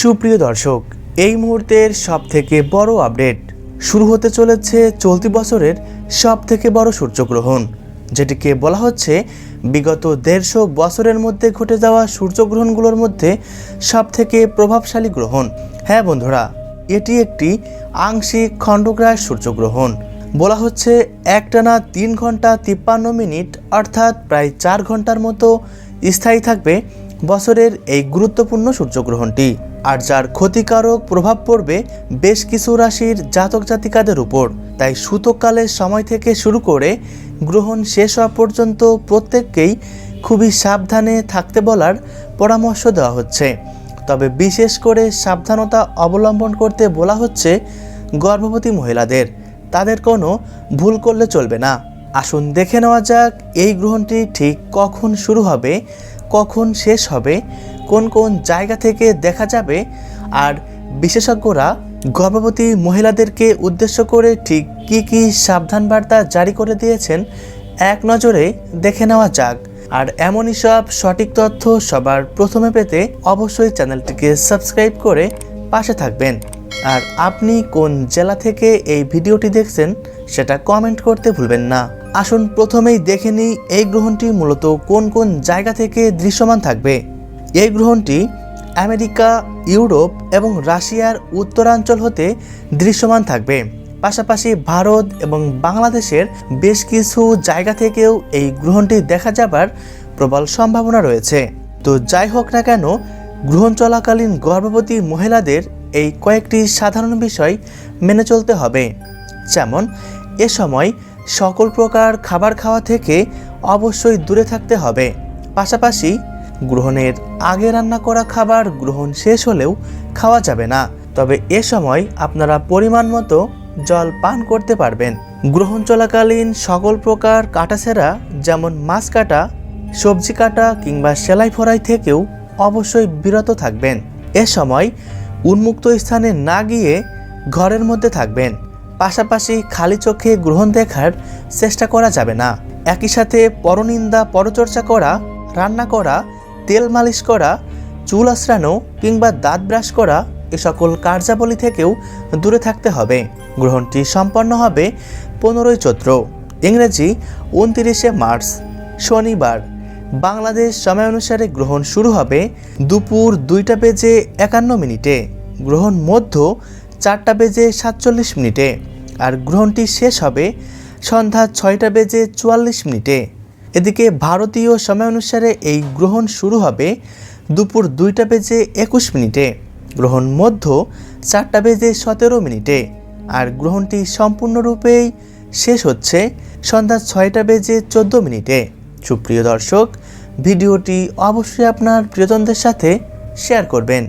সুপ্রিয় দর্শক, এই মুহূর্তের সব থেকে বড় আপডেট শুরু হতে চলেছে চলতি বছরের সব থেকে বড় সূর্যগ্রহণ, যেটিকে বলা হচ্ছে বিগত দেড়শো বছরের মধ্যে ঘটে যাওয়া সূর্যগ্রহণগুলোর মধ্যে সব থেকে প্রভাবশালী গ্রহণ। হ্যাঁ বন্ধুরা, এটি একটি আংশিক খণ্ডগ্রাস সূর্যগ্রহণ। বলা হচ্ছে একটানা তিন ঘণ্টা তিপ্পান্ন মিনিট, অর্থাৎ প্রায় চার ঘণ্টার মতো স্থায়ী থাকবে বছরের এই গুরুত্বপূর্ণ সূর্যগ্রহণটি। আর যার ক্ষতিকারক প্রভাব পড়বে বেশ কিছু রাশির জাতক জাতিকাদের উপর। তাই সূতককালের সময় থেকে শুরু করে গ্রহণ শেষ হওয়া পর্যন্ত প্রত্যেককেই খুবই সাবধানে থাকতে বলার পরামর্শ দেওয়া হচ্ছে। তবে বিশেষ করে সাবধানতা অবলম্বন করতে বলা হচ্ছে গর্ভবতী মহিলাদের। তাদের কোনো ভুল করলে চলবে না। আসুন দেখে নেওয়া যাক, এই গ্রহণটি ঠিক কখন শুরু হবে, কখন শেষ হবে কোন কোন জায়গা থেকে দেখা যাবে আর বিশেষজ্ঞরা গর্ভবতী মহিলাদেরকে উদ্দেশ্য করে ঠিক কী কী সাবধান বার্তা জারি করে দিয়েছেন, এক নজরে দেখে নেওয়া যাক। আর এমনই সব সঠিক তথ্য সবার প্রথমে পেতে অবশ্যই চ্যানেলটিকে সাবস্ক্রাইব করে পাশে থাকবেন। আর আপনি কোন জেলা থেকে এই ভিডিওটি দেখছেন, সেটা কমেন্ট করতে ভুলবেন না। আসুন প্রথমেই দেখে নিই এই গ্রহণটি মূলত কোন কোন জায়গা থেকে দৃশ্যমান থাকবে। এই গ্রহণটি আমেরিকা, ইউরোপ এবং রাশিয়ার উত্তরাঞ্চল হতে দৃশ্যমান থাকবে। পাশাপাশি ভারত এবং বাংলাদেশের বেশ কিছু জায়গা থেকেও এই গ্রহণটি দেখা যাবার প্রবল সম্ভাবনা রয়েছে। তো যাই হোক না কেন, গ্রহণ চলাকালীন গর্ভবতী মহিলাদের এই কয়েকটি সাধারণ বিষয় মেনে চলতে হবে। যেমন, এ সময় সকল প্রকার খাবার খাওয়া থেকে অবশ্যই দূরে থাকতে হবে। পাশাপাশি গ্রহণের আগে রান্না করা খাবার গ্রহণ শেষ হলেও খাওয়া যাবে না। তবে এ সময় আপনারা পরিমাণ মতো জল পান করতে পারবেন। গ্রহণ চলাকালীন সকল প্রকার কাটাছেড়া যেমন মাছ কাটা, সবজি কাটা কিংবা সেলাই ফরাই থেকেও অবশ্যই বিরত থাকবেন। এ সময় উন্মুক্ত স্থানে না গিয়ে ঘরের মধ্যে থাকবেন। পাশাপাশি খালি চোখে গ্রহণ দেখার চেষ্টা করা যাবে না। একই সাথে পরনিন্দা, পরচর্চা করা, রান্না করা তেল মালিশ করা, চুল আশ্রানো কিংবা দাঁত ব্রাশ করা এ সকল কার্যাবলী থেকেও দূরে থাকতে হবে। গ্রহণটি সম্পন্ন হবে পনেরোই চৈত্র। ইংরেজি উনতিরিশে মার্চ, শনিবার। বাংলাদেশ সময় অনুসারে গ্রহণ শুরু হবে দুপুর দুইটা বেজে একান্ন মিনিটে। গ্রহণ মধ্য চারটা বেজে সাতচল্লিশ মিনিটে। আর গ্রহণটি শেষ হবে সন্ধ্যা ছয়টা বেজে চুয়াল্লিশ মিনিটে। এদিকে ভারতীয় সময় অনুসারে এই গ্রহণ শুরু হবে দুপুর দুইটা বেজে একুশ মিনিটে। গ্রহণ মধ্য চারটা বেজে সতেরো মিনিটে। আর গ্রহণটি সম্পূর্ণরূপেই শেষ হচ্ছে সন্ধ্যা ছয়টা বেজে চোদ্দ মিনিটে। সুপ্রিয় দর্শক, ভিডিওটি অবশ্যই আপনার প্রিয়জনদের সাথে শেয়ার করবেন।